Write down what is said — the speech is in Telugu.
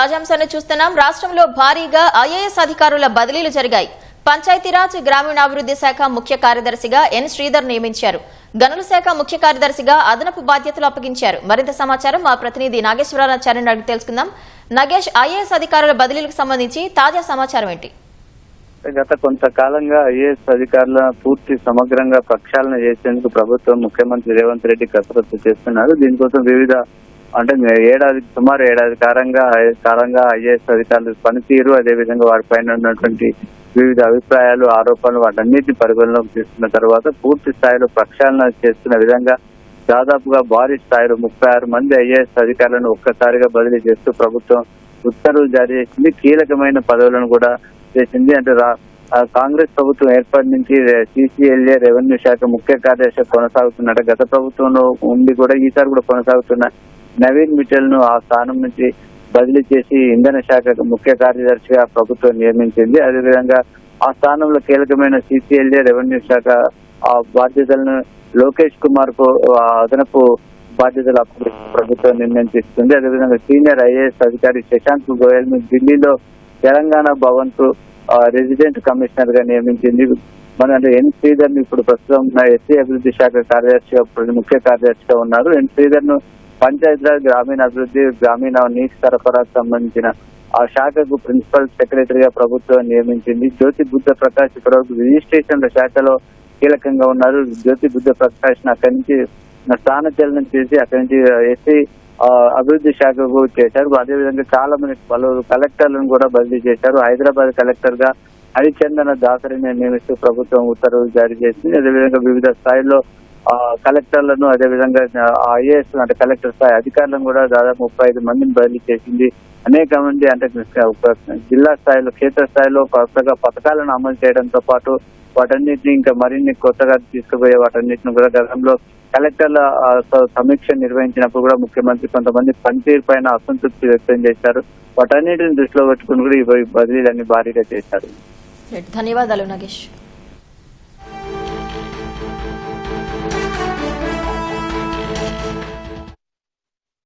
తాజాంశాన్ని చూస్తున్నాం. రాష్ట్రంలో భారీగా ఐఏఎస్ అధికారుల బదిలీలు జరిగాయి. పంచాయతీరాజ్ గ్రామీణాభివృద్ధి శాఖ ముఖ్య కార్యదర్శిగా ఎన్ శ్రీధర్ నియమించారు. గనుల శాఖ ముఖ్య కార్యదర్శిగా అదనపు బాధ్యతలు అప్పగించారు. మరింత సమాచారం మా ప్రతినిధి నాగేశ్వరాచార్యని అడిగి తెలుసుకుందాం. నగేష్ ఐఏఎస్ అధికారుల బదిలీలకు సంబంధించి తాజా సమాచారం ఏంటి? గత కొంతకాలంగా ఐఏఎస్ అధికారుల పూర్తి సమగ్రంగా ప్రక్షాళన చేసేందుకు ప్రభుత్వం ముఖ్యమంత్రి రేవంత్ రెడ్డి కసరత్తు చేస్తున్నారు. దీనికోసం వివిధ అంటే ఏడాది సుమారు ఏడాది కారంగా కారంగా ఐఏఎస్ అధికారులు పనితీరు అదేవిధంగా వారిపైన ఉన్నటువంటి వివిధ అభిప్రాయాలు ఆరోపణలు వాటన్నిటిని పరిగణలోకి తీసుకున్న తర్వాత పూర్తి స్థాయిలో ప్రక్షాళన చేస్తున్న విధంగా దాదాపుగా భారీ స్థాయిలో ముప్పై ఆరు మంది ఐఏఎస్ అధికారులను ఒక్కసారిగా బదిలీ చేస్తూ ప్రభుత్వం ఉత్తర్వులు జారీ చేసింది. కీలకమైన పదవులను కూడా చేసింది. అంటే రా- కాంగ్రెస్ ప్రభుత్వం ఏర్పాటు నుంచి సిసిఎల్ఏ రెవెన్యూ శాఖ ముఖ్య కార్యదర్శి కొనసాగుతున్నట్టు గత ప్రభుత్వంలో ఉండి కూడా ఈసారి కూడా కొనసాగుతున్న నవీన్ మిఠల్ను ఆ స్థానం నుంచి బదిలీ చేసి ఇంధన శాఖ ముఖ్య కార్యదర్శిగా ప్రభుత్వం నియమించింది. అదేవిధంగా ఆ స్థానంలో కీలకమైన సిసిఎల్ఏ రెవెన్యూ శాఖ ఆ బాధ్యతలను లోకేష్ కుమార్కు ఆ అదనపు బాధ్యతలు అప్పగించి ప్రభుత్వం నిర్ణయించిస్తుంది. అదేవిధంగా సీనియర్ ఐఏఎస్ అధికారి శశాంక్ గోయల్ను ఢిల్లీలో తెలంగాణ భవన్కు రెసిడెంట్ కమిషనర్గా నియమించింది. మన అంటే ఎన్ శ్రీధర్ ఇప్పుడు ప్రస్తుతం ఉన్న ఎస్సీ అభివృద్ధి శాఖ కార్యదర్శిగా ముఖ్య కార్యదర్శిగా ఉన్నారు. ఎన్ శ్రీధర్ను పంచాయతీరాజ్ గ్రామీణాభివృద్ధి గ్రామీణ నీటి సరఫరాకు సంబంధించిన ఆ శాఖకు ప్రిన్సిపల్ సెక్రటరీగా ప్రభుత్వం నియమించింది. జ్యోతి బుద్ధ ప్రకాష్ ఇప్పటివరకు రిజిస్ట్రేషన్ల శాఖలో కీలకంగా ఉన్నారు. జ్యోతి బుద్ధ ప్రకాష్ అక్కడి నుంచి స్థానచలనం చేసి అక్కడి నుంచి ఎస్సీ అభివృద్ధి శాఖకు చేశారు. అదేవిధంగా చాలా మంది పలువురు కలెక్టర్లను కూడా బదిలీ చేశారు. హైదరాబాద్ కలెక్టర్గా హరిచందన దాసరిని నియమిస్తూ ప్రభుత్వం ఉత్తర్వులు జారీ చేసింది. అదేవిధంగా వివిధ స్థాయిలో కలెక్టర్లను అదేవిధంగా ఐఏఎస్ అంటే కలెక్టర్ స్థాయి అధికారులను కూడా దాదాపు ముప్పై ఐదు మందిని బదిలీ చేసింది. అనేక మంది అంటే జిల్లా స్థాయిలో క్షేత్ర స్థాయిలో కొత్తగా పథకాలను అమలు చేయడంతో పాటు వాటన్నిటిని ఇంకా మరిన్ని కొత్తగా తీసుకుపోయే వాటన్నిటిని కూడా గతంలో కలెక్టర్ల సమీక్ష నిర్వహించినప్పుడు కూడా ముఖ్యమంత్రి కొంతమంది పనితీరు పైన అసంతృప్తి వ్యక్తం చేశారు. వాటన్నిటిని దృష్టిలో పెట్టుకుని కూడా ఈ బదిలీలన్నీ భారీగా చేశారు. ధన్యవాదాలు నగేష్.